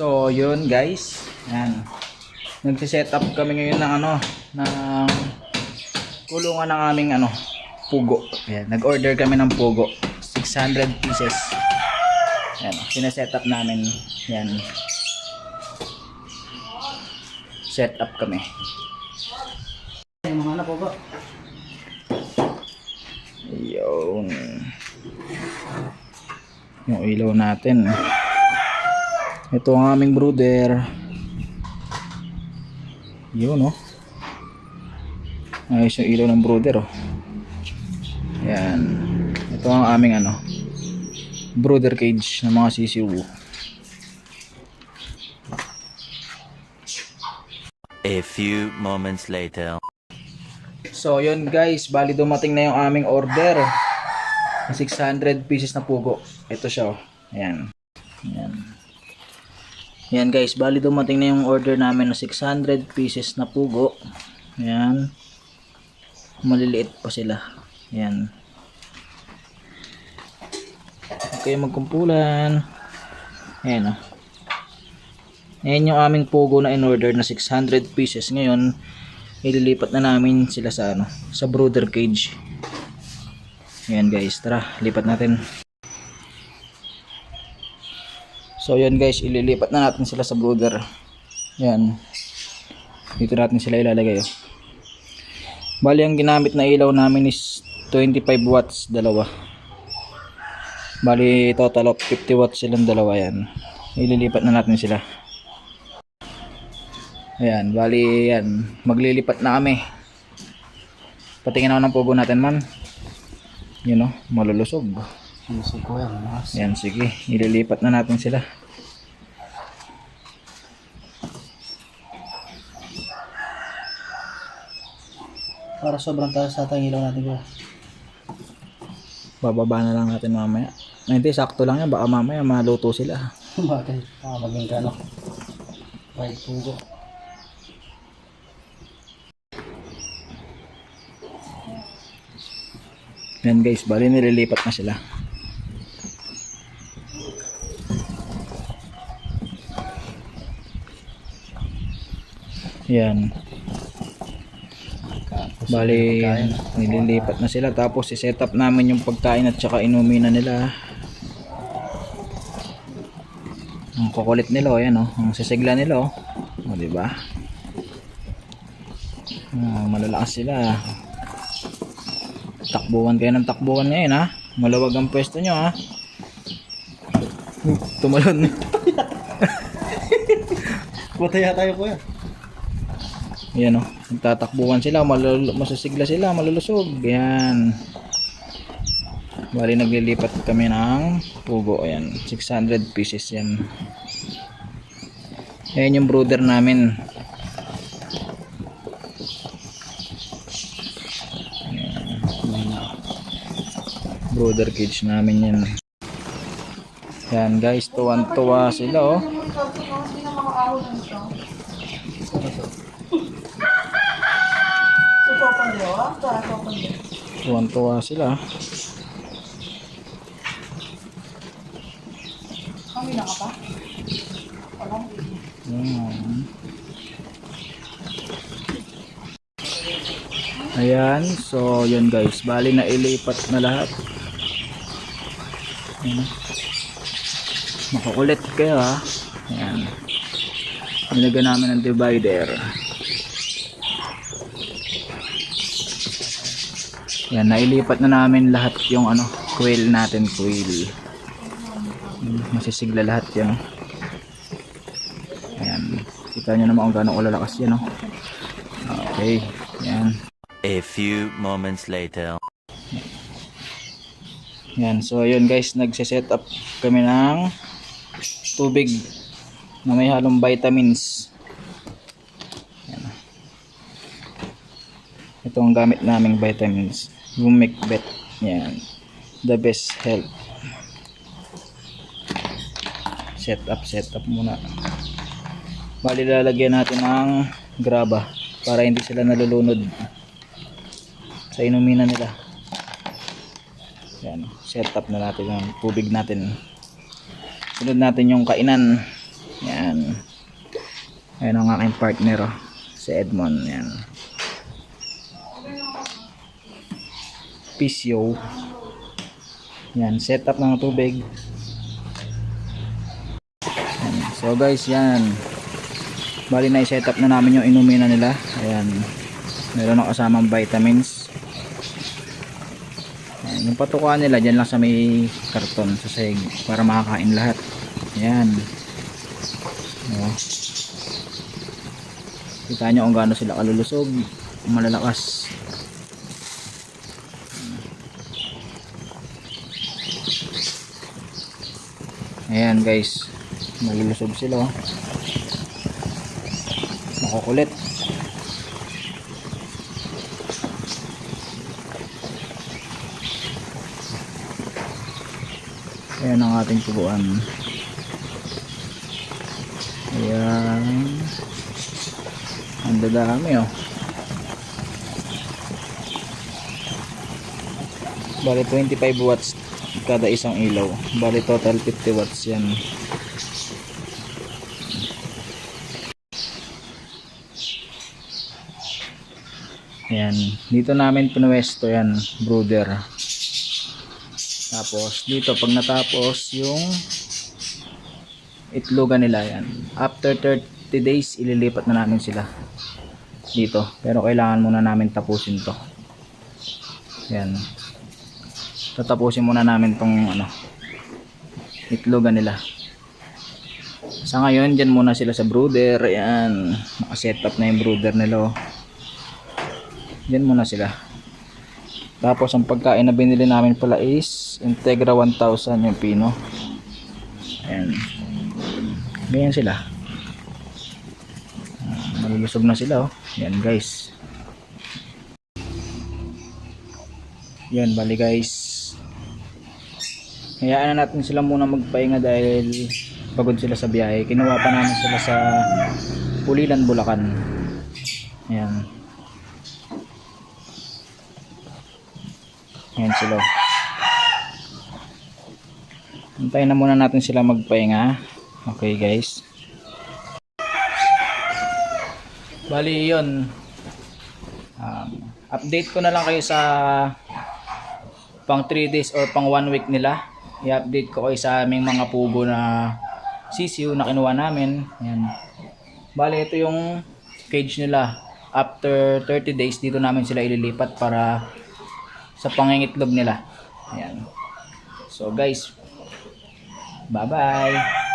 So, yun guys. Yan. Nagsiset up kami ngayon ng ano, ng kulungan ng aming ano, pugo. Yan. Nag-order kami ng pugo. 600 pieces. Yan. Sineset up namin. Yan. Set up kami. Yung mga anak ko ba? Yun. Yung ilaw natin. Ito ang aming brooder. Yun oh. Ayos yung ilaw ng brooder oh. Yan. Ito ang aming ano. Brooder cage ng mga sisiwu. A few moments later. So yun guys, bali dumating na yung aming order. 600 pieces na pugo. Ito siya oh. Ayan. Ayan. Ayan guys, bali dumating na yung order namin na 600 pieces na pugo. Ayan. Maliliit pa sila. Ayan. Okay, magkumpulan. Ayan oh. Ayan yung aming pugo na in order na 600 pieces. Ngayon, ililipat na namin sila sa ano, sa brooder cage. Ayan guys, tara, lipat natin. So yun guys, ililipat na natin sila sa brooder. Yan. Dito natin sila ilalagay. Oh. Bali ang ginamit na ilaw namin is 25 watts dalawa. Bali total of 50 watts silang dalawa yan. Ililipat na natin sila. Ayan, bali yan. Maglilipat na kami. Patingin ako ng pugo natin man. Yun o, malulusog. Sinisig ko yan. Sige. Ililipat na natin sila. Para sobrang taas sa tayong ilaw natin ko. Bababa na lang natin mamaya. Ay, Hindi, sakto lang yan. Baka mamaya maluto sila. Bakit? Ah, maging kano. Kahit pugo. Yan guys, bali nililipat na sila. Yan. Tapos Bali, nililipat na sila. Tapos, i-set up namin yung pagkain at saka inumin na nila. Ang kukulit nila, oh, yan, oh. Ang sisigla nila, oh. O, diba? Ah, malalakas sila. Takbuhan kayo ng takbuhan ngayon, ha? Malawag ang pwesto nyo, ha? Tumalon. Butaya tayo po yan. Yan o, nagtatakbuhan sila, malul masisigla sila, malulusog. Yan. Bali naglilipat kami ng pugo. Ayan, 600 pieces yan. Ayan yung brooder namin. Brooder cage namin yan. Yan guys, tuwan-tuwa sila oh. Tuwan-tuwa sila. Yan. Ayan, so yun guys, bali na ilipat na lahat. Ayan. Makukulit kayo ha. Ayan. Nilagyan namin ng divider. Yan, nailipat na namin lahat yung ano, quail natin, quail. Masisigla lahat yan. Ayan. Kita nyo naman kung gaano kalalakas yan, oh. Okay. Yan. A few moments later. Yan. So, yun guys, nagsiset up kami ng tubig na may halong vitamins. Yan. Ito ang gamit naming vitamins. Gumic Bet. Yan. The best health. Set up, set up muna. Bali lalagyan natin ng graba para hindi sila nalulunod sa inuminan nila. Yan, set up na natin yung tubig natin. Sunod natin yung kainan. Yan. Ayan ang aking partner, oh. Si Edmond. Yan. Pisyo. Yan. Setup ng tubig. So guys, yan. Bali na i-setup na namin yung inumin nila. Ayan. Meron na kasamang vitamins. Ayan. Yung patukuan nila dyan lang sa may karton sa sahig para makakain lahat. Ayan. Oh. Kita nyo kung gaano sila kalulusog, malalakas. Ayan guys, malulusog sila. oh. Makukulit. Ayan ang ating tubuan. Ayan. Ang dadami oh. Bali 25 watts kada isang ilaw. Bali total 50 watts yan. Yan. Dito namin pinuwesto yan, brother. Tapos dito pag natapos yung itlogan nila yan. After 30 days ililipat na namin sila dito. Pero kailangan muna namin tapusin to. Yan. Tatapusin muna namin tong ano itlogan nila. Sa ngayon, dyan muna sila sa brooder. Ayan. Nakaset up na yung brooder nila. oh. Dyan muna sila. Tapos, ang pagkain na binili namin pala is Integra 1000 yung pino. Ayan. Ganyan sila. Ah, Malulusog na sila. Oh. Yan guys. Yan, bali guys. Hayaan na natin sila muna magpahinga dahil pagod sila sa biyahe. Kinuha pa namin sila sa Pulilan, Bulacan. Ayan. Ayan sila. Hintayin na muna natin sila magpahinga. Okay guys. Bali yun. Um, update ko na lang kayo sa pang 3 days or pang 1 week nila. I-update ko kayo sa aming mga pugo na sisiw na kinuha namin. Ayan. Bali ito yung cage nila. After 30 days dito namin sila ililipat para sa pangingitlog nila. Ayan. So guys, bye-bye.